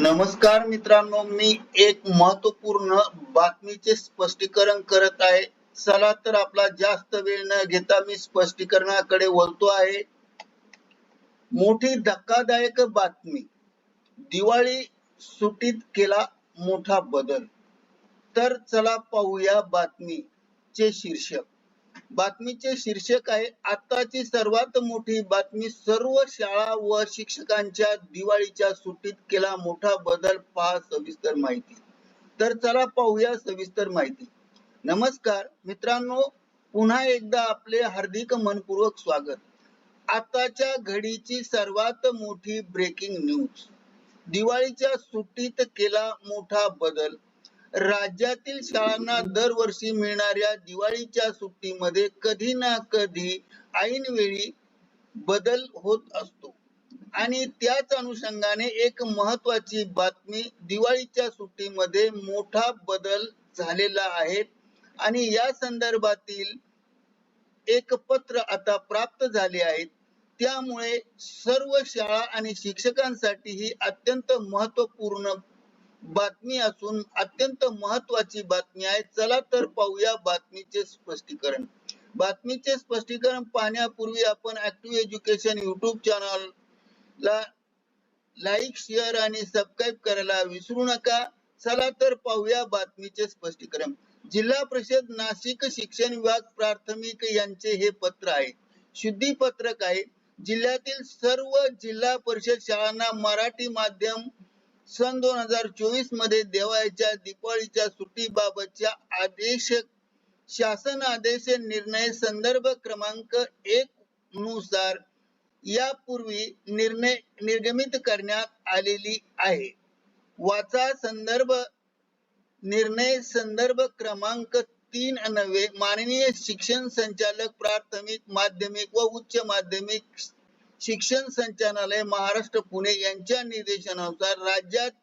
नमस्कार मित्रांनो मी एक महत्त्वपूर्ण बातमीचे स्पष्टीकरण करत आहे. चला तर आपला जास्त वेळ न घेता मी स्पष्टीकरणाकडे वळतो आहे. मोठी धक्कादायक बातमी. दिवाळी सुटीत केला मोठा बदल. तर चला पाहूया बातमीचे शीर्षक. बातमीचे शीर्षक आहे आताची सर्वात मोठी बातमी सर्व शाळा व शिक्षकांच्या दिवाळीच्या सुट्टीत केला मोठा बदल पहा सविस्तर माहिती. तर चला पाहूया सविस्तर माहिती. नमस्कार मित्रांनो पुन्हा एकदा आपले हार्दिक मनपूर्वक स्वागत. आताच्या घडीची सर्वात मोठी ब्रेकिंग न्यूज दिवाळीच्या सुट्टीत केला मोठा बदल राज्यातील शाळांना दरवर्षी मिळणाऱ्या दिवाळीच्या सुट्टीमध्ये कधी ना कधी ऐनवेळी बदल होत असतो. आणि त्याच अनुषंगाने एक महत्वाची बातमी दिवाळीच्या सुट्टीमध्ये मोठा बदल झालेला आहे. आणि या संदर्भातील एक पत्र आता प्राप्त झाले आहे त्यामुळे सर्व शाळा आणि शिक्षकांसाठी ही अत्यंत महत्त्वपूर्ण बातमी असून अत्यंत महत्वाची बातमी आहे. चला तर पाहूया बातमीचे स्पष्टीकरण. बातमीचे स्पष्टीकरण पाहण्यापूर्वी आपण ऍक्टिव्ह एज्युकेशन युट्यूब चॅनल ला लाईक शेअर आणि सबस्क्राईब करायला विसरू नका. चला तर पाहूया बातमीचे स्पष्टीकरण. जिल्हा परिषद नाशिक शिक्षण विभाग प्राथमिक यांचे हे पत्र आहे. शुद्धी पत्रक आहे. जिल्ह्यातील सर्व जिल्हा परिषद शाळांना मराठी माध्यम सन दोन हजार चोवीसमध्ये दिवाळीच्या दिवाळीच्या सुट्टीबाबतच्या आदेश शासन आदेश निर्णय संदर्भ क्रमांक एक नुसार यापूर्वी निर्णय निर्गमित करण्यात आलेली आहे. वाचा संदर्भ निर्णय संदर्भ क्रमांक तीन नव्हे माननीय शिक्षण संचालक प्राथमिक माध्यमिक व उच्च माध्यमिक शिक्षण संचालनालय महाराष्ट्र पुणे यांच्या निर्देशनानुसार राज्यातील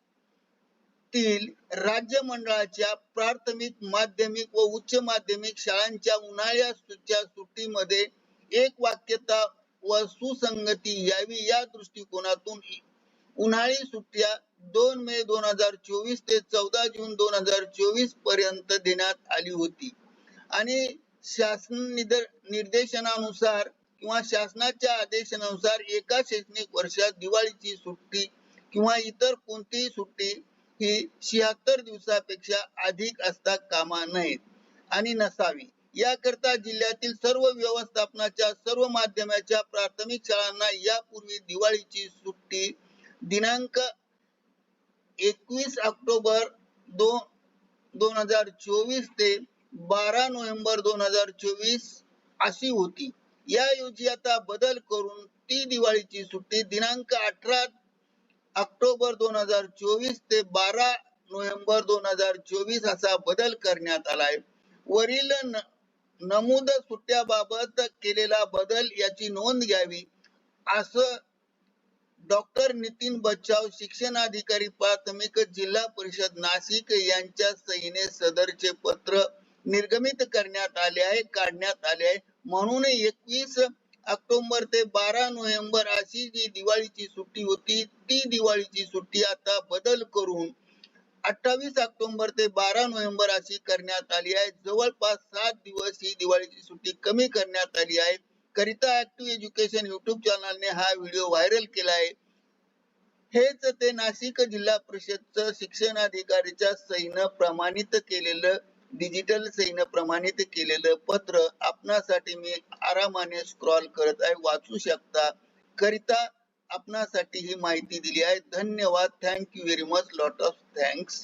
राज्य मंडळाच्या प्राथमिक माध्यमिक व उच्च माध्यमिक शाळांच्या उन्हाळ्याच्या सुट्टीमध्ये एक वाक्यता व सुसंगती यावी या दृष्टिकोनातून उन्हाळी सुट्ट्या दोन मे दोन हजार चोवीस ते चौदा जून दोन हजार चोवीसपर्यंत देण्यात आली होती. आणि शासन निर्देशनानुसार किंवा शासनाच्या आदेशानुसार एका शैक्षणिक वर्षात दिवाळीची सुट्टी किंवा इतर कोणतीही सुट्टी ही शहात्तर दिवसापेक्षा अधिक असता कामा नयेत आणि नसावी. याकरता जिल्ह्यातील सर्व व्यवस्थापनाच्या सर्व माध्यमाच्या प्राथमिक शाळांना यापूर्वी दिवाळीची सुट्टी दिनांक एकवीस ऑक्टोबर दोन दोन हजार चोवीस ते बारा नोव्हेंबर दोन हजार चोवीस अशी होती. याऐवजी आता बदल करून ती दिवाळीची सुट्टी दिनांक अठरा ऑक्टोबर दोन हजार चोवीस ते बारा नोव्हेंबर दोन हजार चोवीस असा बदल करण्यात आलाय. वरील नमूद सुट्ट्याबाबत केलेला बदल याची नोंद घ्यावी असं डॉक्टर नितीन बच्चाव शिक्षणाधिकारी प्राथमिक जिल्हा परिषद नाशिक यांच्या सहीने सदरचे पत्र निर्गमित करण्यात आले आहे काढण्यात आले आहे. म्हणून एकवीस ऑक्टोबर ते बारा नोव्हेंबर अशी जी दिवाळीची सुट्टी होती ती दिवाळीची सुट्टी आता बदल करून अठ्ठावीस ऑक्टोबर ते बारा नोव्हेंबर अशी करण्यात आली आहे. जवळपास सात दिवस ही दिवाळीची सुट्टी कमी करण्यात आली आहे. करिता ऍक्टिव्ह एज्युकेशन युट्यूब चॅनलने हा व्हिडिओ व्हायरल केला आहे. हेच ते नाशिक जिल्हा परिषदचं शिक्षणाधिकारीच्या सहीनं प्रमाणित केलेलं डिजिटल सैन्य प्रमाणित केलेलं पत्र आपणासाठी मी आरामाने स्क्रॉल करत आहे वाचू शकता. करिता आपणासाठी ही माहिती दिली आहे. धन्यवाद. Thank you very much lot of thanks